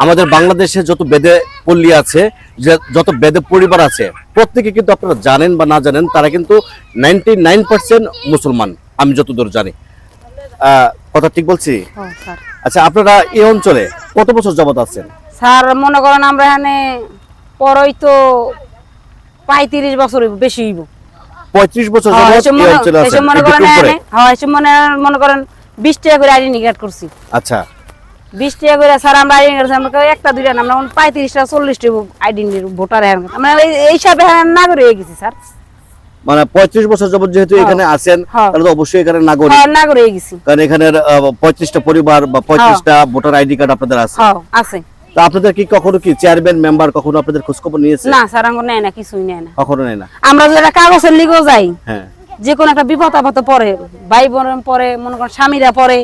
আমাদের বাংলাদেশে যত বেদে পল্লী আছে যত বেদে পরিবার আছে প্রত্যেকে কিন্তু আপনারা জানেন বা না জানেন তারা কিন্তু নাইনটি নাইন পার্সেন্ট মুসলমান আমি যতদূর জানি। কথা ঠিক বলছি? আচ্ছা আপনারা এই অঞ্চলে কত বছর যাবত আছেন? স্যার মনে করেন আমরা এখানে পরই তো পঁয়ত্রিশ বছর বেশি হইব। পঁয়ত্রিশ বছর হ্যাঁ, মনে- করেন হ্যাঁ, মনে করেন বিশ টাকা করে আইডেন্টি কার্ড করছি। আচ্ছা। বিশ টাকা করে স্যার আমরা কার্ড আমরা একটা দুইটা না আমরা পঁয়ত্রিশটা চল্লিশটা আইডেন্টি ভোটার এখন আমরা এই- হিসাবে এখন নাগরিক হয়ে গেছি স্যার। মানে পঁয়ত্রিশ বছর যাবত যেহেতু হ্যাঁ। এখানে আছেন হ্যাঁ। তাহলে তো অবশ্যই এখানে নাগরিক। হ্যাঁ নাগরিক গেছি। কারণ এখানের পঁয়ত্রিশটা পরিবার বা পঁয়ত্রিশটা ভোটার আইডি কার্ড আপনাদের আছে। হ্যাঁ আছে। তো আপনাদের কি কখনো কি চেয়ারম্যান মেম্বার কখনো আপনাদের খোঁজখবর নিয়েছে? না স্যার আমার নেয় না কিছুই নেয় না। কখনো নেই না? আমরা কাগজের লিগেও যাই হ্যাঁ। যে কোনো একটা বিপদ আপদ পরে ভাই বোন পরে মনে করেন স্বামীরা পরে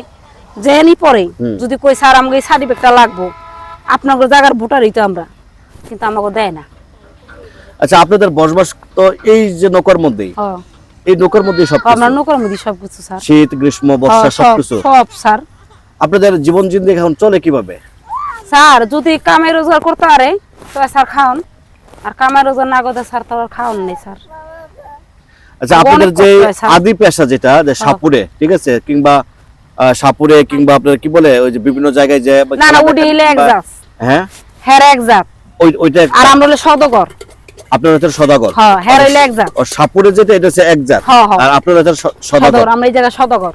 যেহেনি পরে যদি কই স্যার আমাকে এই সার্টিফিকেটটা লাগবো। আপনার জায়গার ভোটারই তো আমরা কিন্তু আমাকে দেয় না। আচ্ছা আপনাদের বসবাস তো এই যে নৌকার মধ্যেই? এই নৌকার মধ্যেই সব আমরা নৌকার মধ্যে সবকিছু স্যার। শীত গ্রীষ্ম বর্ষা সব সবকিছু? সব স্যার। আপনাদের জীবন জিন্দি এখন চলে কীভাবে? স্যার যদি কামে রোজগার করতে পারে তো স্যার খাওন। আর কামে রোজগার না করতে স্যার তো খাওন নেই স্যার। আচ্ছা আপনাদের যে। আদি পেশা যেটা যে সাপুরে ঠিক আছে? কিংবা সাপুরে কিংবা আপনার কি বলে ওই যে বিভিন্ন জায়গায় যে না না উঠে এলে এক জাত। হ্যাঁ? হ্যার এক জাত। ওই ওইটা আর আমরা হলে সদগর। আপনার হচ্ছে সদাগর? হ্যাঁ হ্যার হইলে এক জাত। ও সাপুরে যেটা এটা হচ্ছে এক জাত। হ্যাঁ, হ্যাঁ। আর আপনার হচ্ছে সদাগর? আমরা এই জায়গায় সদগর।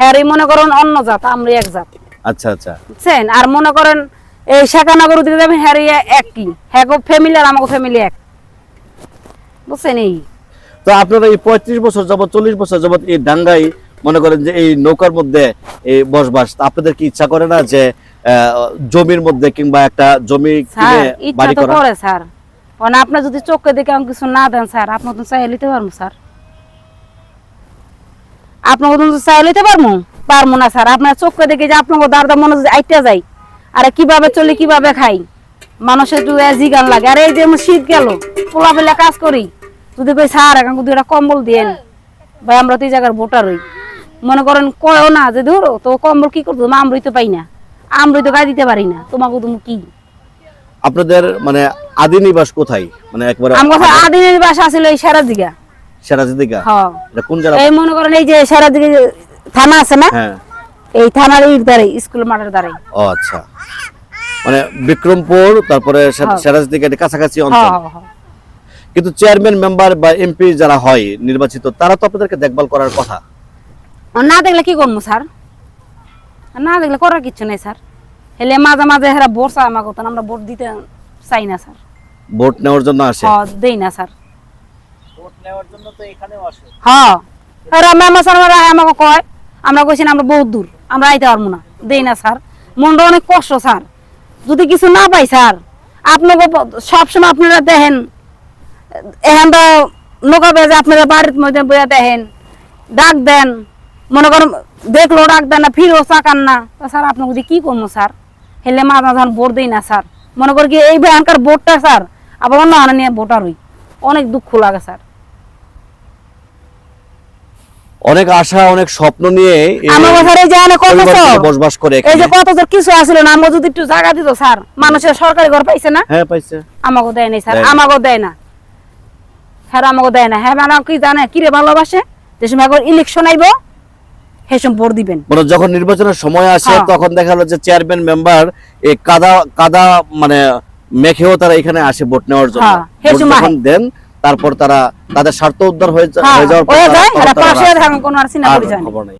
হ্যারই মনে করেন অন্য জাত আমরা এক জাত। আচ্ছা আচ্ছা। বুঝছেন? আর মনে করেন এই শাখানগর দিকে যাবেন হ্যারি একই। হ্যাঁ ফ্যামিলি আর আমাকে ফ্যামিলি এক। বুঝছেন এই? তো আপনারা এই পঁয়ত্রিশ বছর যাবত চল্লিশ বছর যাবত এই ডাঙ্গাই মনে করেন যে এই নৌকার মধ্যে এই বসবাস আপনাদের কি ইচ্ছা করে না যে জমির মধ্যে কিংবা একটা জমি কিনে বাড়ি করা? করে স্যার। কারণ আপনি যদি চোখে দেখে আমি কিছু না দেন স্যার আপনার তো চাই লিতে পারব স্যার। আপনাকে তো চাই লিতে পারব? পারব না স্যার। আপনার চোখে দেখে যে আপনাকে দাঁড়া মনে যদি আইটা যাই আরে কীভাবে চলি কীভাবে খাই? মানুষের একটু জিগান লাগে। আরে এই যে শীত গেল পোলা পেলে কাজ করি। যদি কই স্যার এখন দুই একটা কম্বল দিয়েন ভাই আমরা তো এই জায়গার ভোটার হই। মনে করেন কয়ও না যে ধরো তো কম্বল কি করব? আমরই তো পাই না। আমরই তো গায়ে দিতে পারি না। তোমাকে তুমি কি? আপনাদের মানে আদি নিবাস কোথায়? মানে একবারে আমার কাছে আদিনের বাসা ছিল এই সারা দিঘা সেরাজিদিকা হ্যাঁ। এটা কোন জেলা এই মনে করেন এই যে সারা দিকে যে থানা আছে না? হ্যাঁ। এই থানার ইট দ্বারে স্কুল মাঠের দ্বারে ও আচ্ছা। মানে বিক্রমপুর তারপরে হ্যাঁ। সেরাজদিকা এটা কাছাকাছি হ্যাঁ অঞ্চল হ্যাঁ হ্যাঁ। কিন্তু চেয়ারম্যান মেম্বার বা এমপি যারা হয় নির্বাচিত তারা তো আপনাদেরকে দেখভাল করার কথা। না দেখলে কি করব স্যার? আর না দেখলে করার কিচ্ছু নেই স্যার। হেলে মাঝে মাঝে হেরা ভোট চায় আমাকে তো আমরা ভোট দিতে চাই না স্যার। ভোট নেওয়ার জন্য আসে? হ্যাঁ দেই না স্যার। হ্যাঁ এরা মেম্বার স্যার আমাকে কয় আমরা কইছি আমরা বহুত দূর আমরা আইতে পারব না। দেই না স্যার। মনটা অনেক কষ্ট স্যার। যদি কিছু না পাই স্যার আপনাকে সবসময় আপনারা দেখেন এখন তো নৌকা বেজে আপনারা বাড়ির মধ্যে বইয়া দেখেন ডাক দেন। মনে করেন দেখল ডাক দেন না ফিরো চাকান না। তা স্যার আপনাকে যদি কি করব স্যার? হেলে মা যখন ভোট দেই না স্যার। মনে করি কি এই ভয়ঙ্কর ভোটটা স্যার আবার অন্য আনা নিয়ে ভোটার হই। অনেক দুঃখ লাগে স্যার। অনেক আশা অনেক স্বপ্ন নিয়ে আমার স্যার এই যে এনে কত বসবাস করে এই যে কত কিছু আসছিল না আমরা যদি একটু জায়গা দিত স্যার মানুষের সরকারি ঘর পাইছে না? হ্যাঁ পাইছে। আমাকে দেয় নাই স্যার আমাকে দেয় না। হ্যাঁ আমাকে দেয় না। হ্যাঁ মানে কি জানে? কি রে ভালোবাসে? যে সময় ইলেকশন আইব। সে সময় ভোট দিবেন মানে যখন নির্বাচনের সময় আসে হ্যাঁ। তখন দেখা গেল যে চেয়ারম্যান মেম্বার এই কাদা কাদা মানে মেখেও তারা এখানে আসে ভোট নেওয়ার জন্য হ্যাঁ। যখন দেন তারপর তারা তাদের স্বার্থ উদ্ধার হয়ে হ্যাঁ যাওয়ার পর কোনো আর। খবর নেই